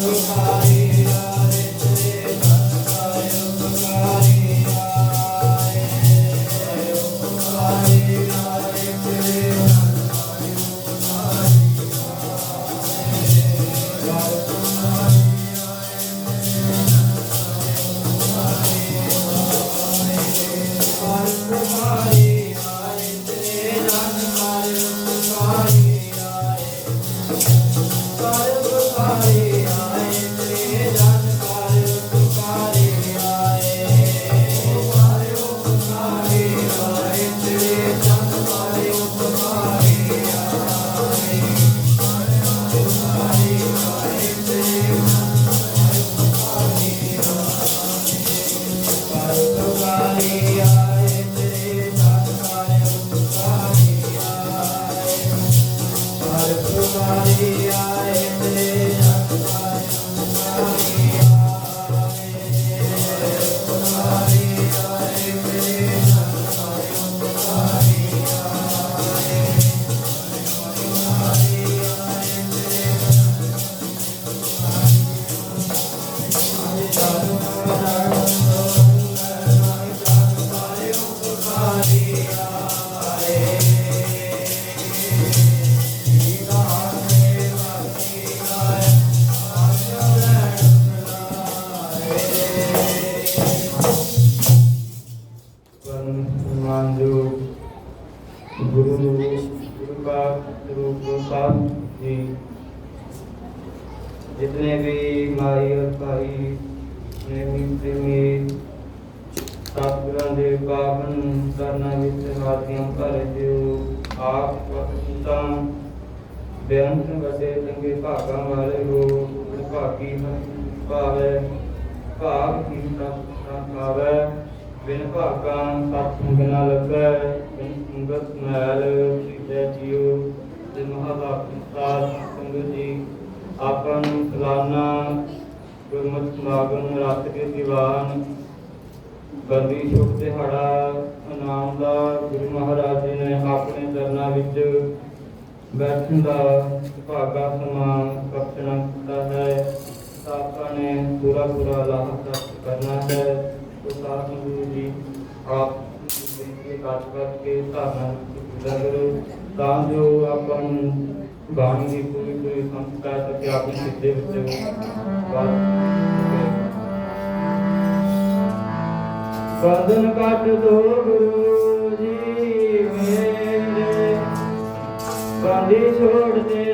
Goodbye. ਬੇਅੰਤ ਵੱਡੇ ਚੰਗੇ ਭਾਗਾਂ ਵਾਲੇ ਹੋ ਭਾਗੀ ਭਾਵੇ ਭਾਗ ਕੀ ਪ੍ਰਾਪਤ ਪਾਵੇ ਬਿਨ ਭਾਗਾਂ ਸਤ ਬਿਨਾ ਲੱਭੈ ਬਿਨ ਸੰਗਤ ਮੈਲ ਸੀਤੇ ਜੀਉ, ਤੇ ਮਹਾਭਾਰਤ ਸਾਧ ਸੰਗਤ ਜੀ, ਆਪਾਂ ਨੂੰ ਸਲਾਨਾ, ਗੁਰਮਤਿ ਸਮਾਗਮ ਰੱਤ ਕੇ ਦੀਵਾਨ, ਬੰਦੀ ਸ਼ੁਭ ਦਿਹਾੜਾ ਨਾਮ ਦਾ, ਗੁਰੂ ਮਹਾਰਾਜ ਜੀ ਨੇ ਆਪਣੇ ਚਰਨਾਂ ਵਿੱਚ ਬੈਠਣ ਦਾ ਭਾਗਾ ਸਮਾਨ ਕਪਟਨਾ ਕੀਤਾ ਹੈ। ਸਾਕਾ ਨੇ ਪੂਰਾ ਪੂਰਾ ਲਾਭ ਪ੍ਰਾਪਤ ਕਰਨਾ ਹੈ। ਤੋ ਸਾਧ ਗੁਰੂ ਜੀ ਆਪ ਦੇ ਕਾਟ ਕਾਟ ਕੇ ਧਾਰਨਾ ਪੂਰਾ ਕਰੋ। ਤਾਂ ਜੋ ਆਪਾਂ ਨੂੰ ਬਾਣੀ ਦੀ ਪੂਰੀ ਪੂਰੀ ਸਮਝ ਕਰ ਸਕੇ, ਆਪਣੀ ਸਿੱਧੇ ਵਿੱਚ ਬਦਨ ਕੱਟ ਦੋ ਗੁਰੂ। भी छोड़ दे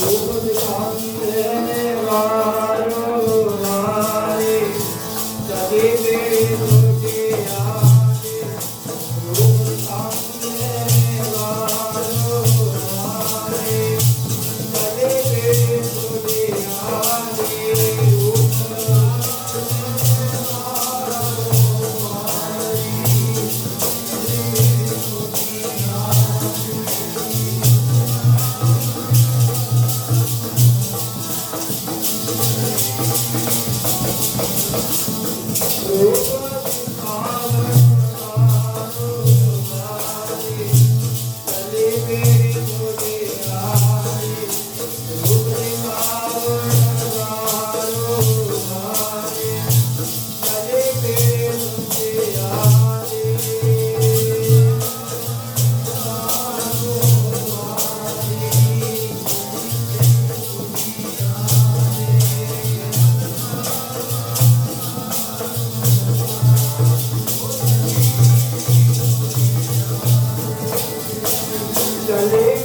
ਰੂਪ ਦਿਖਾਉਂਦੇ ਵਾਰੋ चले